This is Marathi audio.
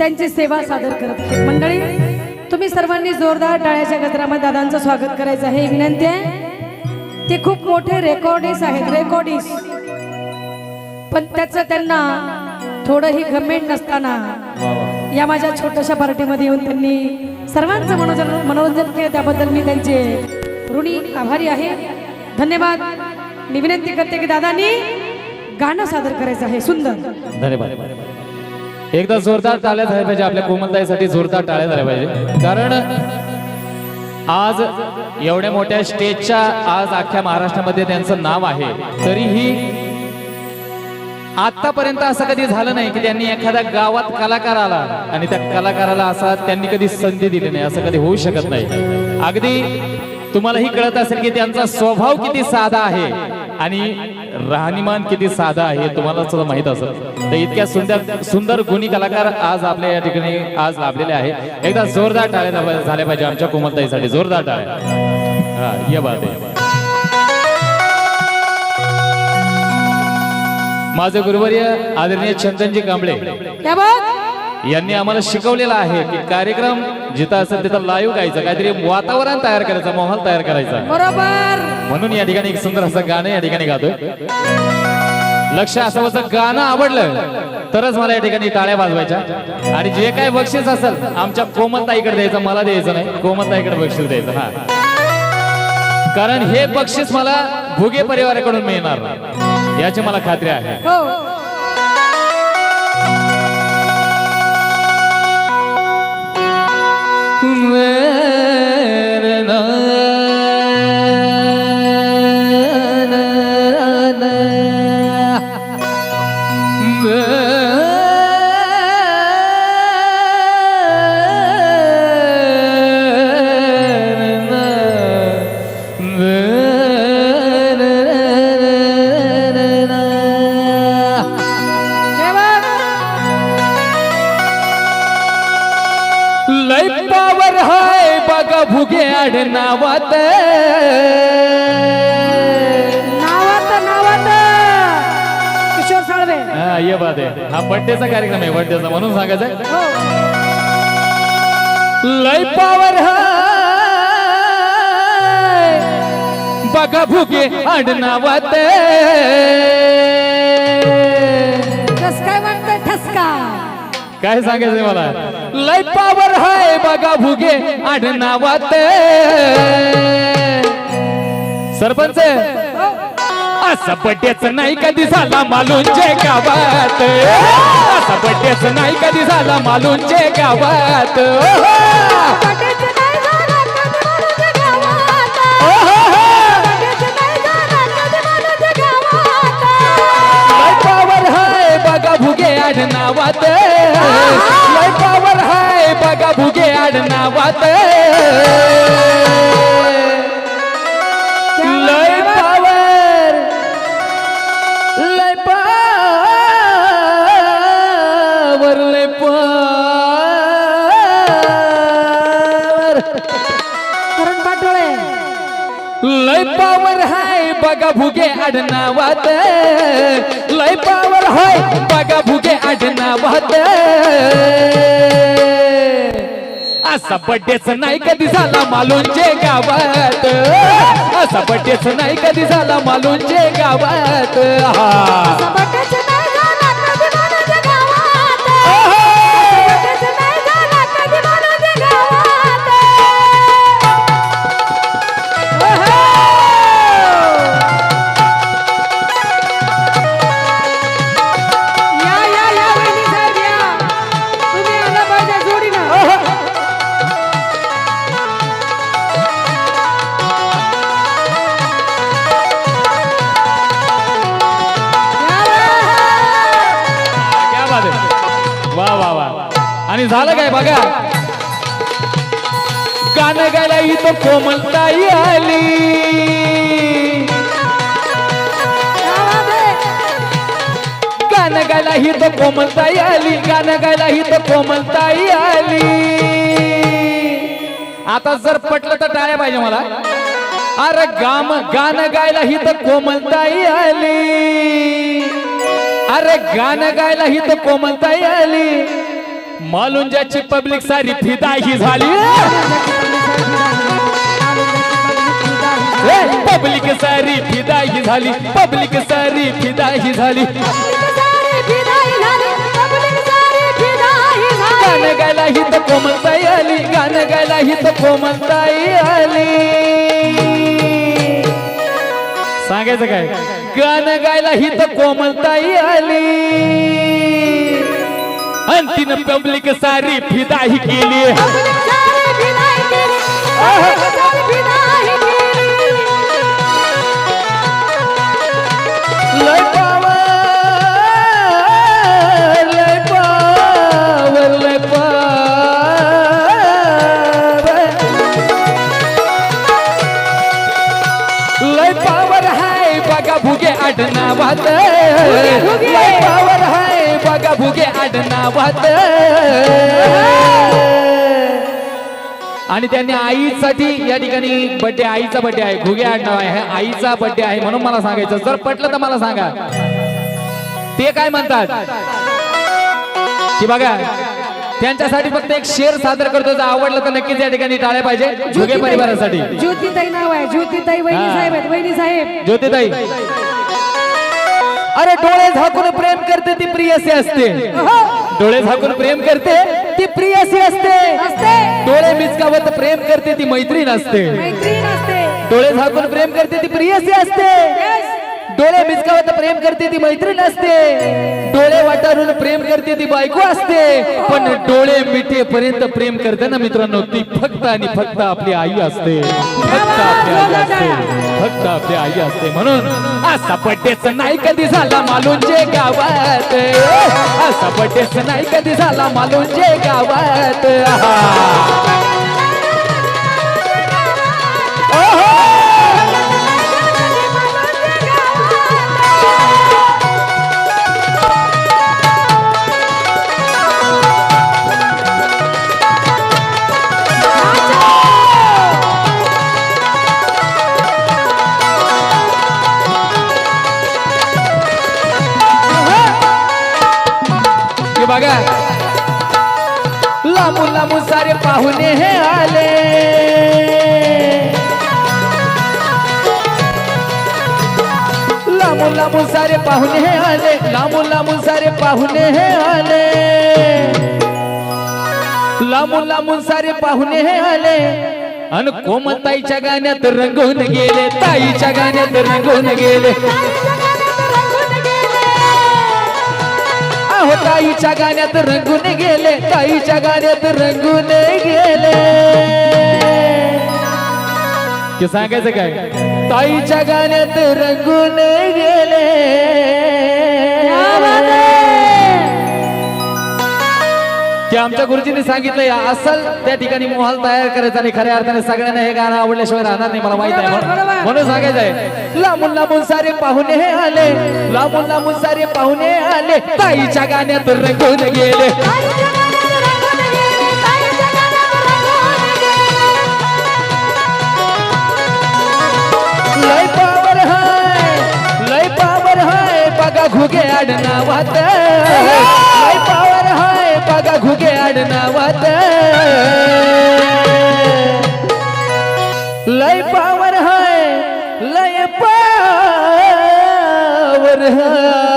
त्यांची सेवा सादर करत मंडळी तुम्ही सर्वांनी जोरदार टाळ्याच्या गजरामध्ये दादांचं स्वागत करायचं आहे. विनंती आहे. ते खूप मोठे रेकॉर्डिस आहेत रेकॉर्डिस पण त्याचं त्यांना थोडंही गमेंट नसताना या माझ्या छोट्याशा पार्टीमध्ये येऊन त्यांनी सर्वांचं मनोरंजन मनोरंजन केलं. त्याबद्दल मी त्यांचे ऋणी आभारी आहे. धन्यवाद. मी विनंती करते की दादांनी गाणं सादर करायचं आहे. सुंदर. धन्यवाद. एकदा जोरदार टाळ्या झाल्या पाहिजे आपल्या कोमलताईसाठी जोरदार टाळ्या झाल्या पाहिजे. कारण आज एवढ्या मोठ्या स्टेजच्या आज अख्ख्या महाराष्ट्रामध्ये त्यांचं नाव आहे. तरीही आतापर्यंत असं कधी झालं नाही की त्यांनी एखाद्या गावात कलाकार आला आणि त्या कलाकाराला असा त्यांनी कधी संधी दिली नाही असं कधी होऊ शकत नाही. अगदी तुम्हालाही कळत असेल की त्यांचा स्वभाव किती साधा आहे आणि राहणीमान किती साधा आहे तुम्हाला सुद्धा माहीत असेल. तर इतक्या सुंदर सुंदर गुणी कलाकार आज आपल्या या ठिकाणी आज लाभलेले आहे एकदा जोरदार टाळ्या झाल्या पाहिजे आमच्या कोमलताईसाठी. जोरदार टाळ्या हा ये बात आहे माझे गुरुवर्य आदरणीय चंदनजी कांबळे यांनी आम्हाला शिकवलेलं आहे की कार्यक्रम जिथं असेल तिथं लाईव्ह गायचं काहीतरी वातावरण तयार करायचं माहोल तयार करायचा. बरोबर. म्हणून या ठिकाणी एक सुंदर असं गाणं या ठिकाणी गातोय. लक्ष असं असं गाणं आवडलं तरच मला या ठिकाणी टाळ्या वाजवायच्या. आणि जे काय बक्षीस असेल आमच्या कोमलताईकडे द्यायचं मला द्यायचं नाही कोमलताईकडे बक्षीस द्यायचं हा. कारण हे बक्षीस मला भुगे परिवाराकडून मिळणार. याची मला खात्री आहे. हो हाय बघा भुगे आडनावात. नावात नावात. किशोर साळवे. हा ये बात आहे हा बर्थडेचा कार्यक्रम आहे बर्थडेचा म्हणून सांगायचं हो. लय पावर बघा भुगे काय म्हणतोय ठसका. काय सांगायचंय मला? लय पावर हाय बघा भुगे आडनावात. सरपंच असं बड्डेच नाही कधी झाला मालूनचे गावात. असं बड्डेच नाही कधी झाला मालूनचे गावात. आडनावात लय पावर लय पावर लय पावर करण पाटोळे. लय पावर हाय बघा भुगे आडनावात लय पावर हाय बघा भुगे आडनावात असा बड्डेच नाही कधी झाला मालूनचे गावात. असा बड्डेच नाही कधी झाला मालूनचे गावात. हा आणि झालं काय बघा? कान गायला इथं कोमलताई आली. गाणं गायला ही कोमलताई आली. गाणं गायला ही तो कोमलताई आली. आता जर पटलं तर टाळ्या पाहिजे मला. अरे गाम गाणं गायला ही तर कोमलताई आली. अरे गाणं गायला ही तर कोमलताई आली. मालुंजाची पब्लिक सारी फिदाही झाली. पब्लिक सारी फिदाही झाली पब्लिक सारी फिदाही झाली. गाणं गायला ही तर कोमलताई आली गाणं गायला ही तर कोमलताई आली. सांगायचं काय? गाणं गायला ही तर कोमलताई आली. तिनं पब्लिक सारी फिदाही केली लय पावर हाय बघा भुगे भुगे. लय पावर बघा भुगे आडनावात. आणि त्यांनी आईसाठी या ठिकाणी बर्थडे आईचा बर्थडे आहे. घुगे आडनाव आहे. आईचा बर्थडे आहे म्हणून मला सांगायचं. जर पटलं तर मला सांगा. ते काय म्हणतात? की बघा त्यांच्यासाठी फक्त एक शेर सादर करतो. जर आवडलं तर नक्कीच या ठिकाणी टाळ्या पाहिजे. झुगे परिवारासाठी. ज्योतिताई नाव आहे. ज्योतिताई वहिनी. साहेब आहेत. वहिनी साहेब. ज्योतिताई. अरे डोळे झाकून प्रेम करते ती प्रियसी असते. डोळे झाकून प्रेम करते ती प्रियसी असते. डोळे मिचकावत प्रेम करते ती मैत्रीण असते. मैत्रीण असते. डोळे झाकून प्रेम करते ती प्रियसी असते. डोळे मिचकावत प्रेम करते ती मैत्रीण असते. डोळे वाटारून प्रेम करते ती बायको असते. पण डोळे मिठेपर्यंत प्रेम करते ना मित्रांनो ती फक्त आणि फक्त आपली आई असते. फक्त आपली आई असते. फक्त आपली आई असते. म्हणून असा बड्डेच नाही कधी झाला मालूनचे गावात. असा बड्डेच नाही कधी झाला मालूनचे गावात. लांबून लांबून पाहुणे हे आले. लांबून लांबून सारे पाहुणे हे आले. लांबून लांबून सारे पाहुणे हे आले. लांबून लांबून सारे पाहुणे हे आले. अन कोमताईच्या गाण्यात रंगून गेले ताईच्या गाण्यात रंगून गेले. अहो ताईच्या गाण्यात रंगून गेले. ताईच्या गाण्यात रंगून गेले. की सांगायचं काय? ताईच्या गाण्यात रंगून आमच्या गुरुजींनी सांगितलं या असल त्या ठिकाणी मोहाल तयार करायचा आणि खऱ्या अर्थाने सगळ्यांना हे गाणं आवडल्याशिवाय राहणार नाही. मला माहीत आहे म्हणून- सांगायचं आहे लांबून लांबून सारे पाहुणे हे आले लांबून लांबून सारे पाहुणे आले ताईच्या गाण्यात रंगून गेले. लय पावर हाय लय पावर हाय बघा घुगे आडनावात. लाड नावात. लय पावर हाय लय पावर हाय.